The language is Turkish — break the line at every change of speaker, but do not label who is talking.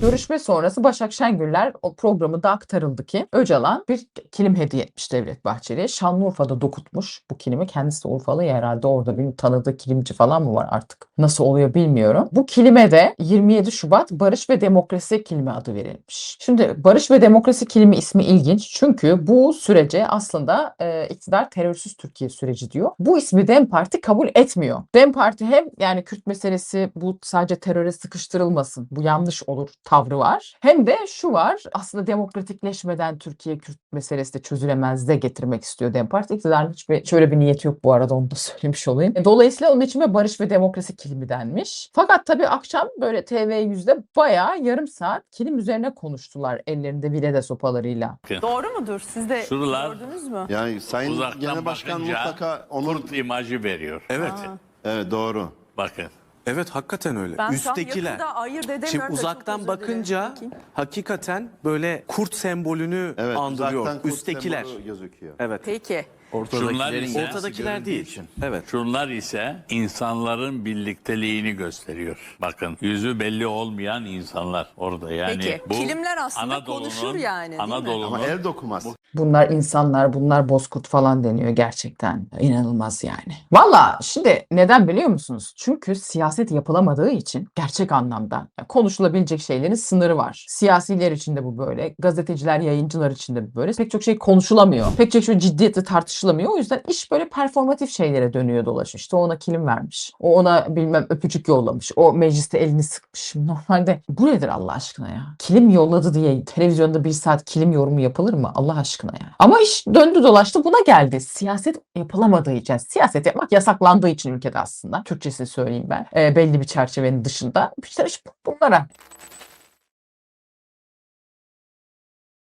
Görüşme sonrası Başak Şengüller o programı da aktarıldı ki Öcalan bir kilim hediye etmiş Devlet Bahçeli'ye. Şanlıurfa'da dokutmuş bu kilimi. Kendisi Urfalı ya herhalde orada bir tanıdığı kilimci falan mı var artık? Nasıl oluyor bilmiyorum. Bu kilime de 27 Şubat Barış ve Demokrasi kilimi adı verilmiş. Şimdi Barış ve Demokrasi kilimi ismi ilginç. Çünkü bu sürece aslında e, iktidar terörsüz Türkiye süreci diyor. Bu ismi DEM Parti kabul etmiyor. DEM Parti hem yani Kürt meselesi bu sadece teröre sıkıştırılmasın. Bu yanlış olur tavrı var. Hem de şu var aslında demokratikleşmeden Türkiye Kürt meselesi de çözülemez de getirmek istiyor DEM Parti. İktidarın hiçbir şöyle bir niyeti yok bu arada onu da söylemiş olayım. E, Dolayısıyla onun için barış ve demokrasi kilimi denmiş. Fakat tabii akşam böyle TV100'de bayağı yarım saat kilim üzerine konuştular ellerinde vilede sopalarıyla.
Doğru mudur? Siz de
Şuralar-
gördünüz mü?
Yani Sayın
Uzaktan
Genel Başkan
bakınca
mutlaka onun...
kurt imajı veriyor.
Evet.
Evet doğru.
Bakın.
Evet hakikaten öyle.
Ben
Üsttekiler.
ayırt edemiyorum
Şimdi
da çok
uzaktan
özür dilerim.
bakınca hakikaten böyle kurt sembolünü
Evet
andırıyor.
uzaktan kurt
Üsttekiler.
sembolü gözüküyor.
Evet.
Peki.
Şunlar ise,
Ortadakiler değil. Evet.
şunlar ise insanların birlikteliğini gösteriyor. Bakın yüzü belli olmayan insanlar orada yani.
Peki,
bu
kilimler aslında
Anadolu'nun-
konuşur yani, değil mi?
Anadolu'nun
Ama el dokumaz.
Bunlar insanlar, bunlar bozkurt falan deniyor gerçekten. İnanılmaz yani. Valla şimdi neden biliyor musunuz? Çünkü siyaset yapılamadığı için gerçek anlamda konuşulabilecek şeylerin sınırı var. Siyasiler için de bu böyle. Gazeteciler, yayıncılar için de bu böyle. Pek çok şey konuşulamıyor. Pek çok şey ciddiyetle tartışılamıyor. O yüzden iş böyle performatif şeylere dönüyor dolaşıyor. İşte ona kilim vermiş. O ona bilmem öpücük yollamış. O mecliste elini sıkmış. Normalde bu nedir Allah aşkına ya? Kilim yolladı diye televizyonda bir saat kilim yorumu yapılır mı Allah aşkına ya? Ama iş döndü dolaştı buna geldi. Siyaset yapılamadığı için, siyaset yapmak yasaklandığı için ülkede aslında. Türkçesini söyleyeyim ben. Ee, belli bir çerçevenin dışında. İşte iş bunlara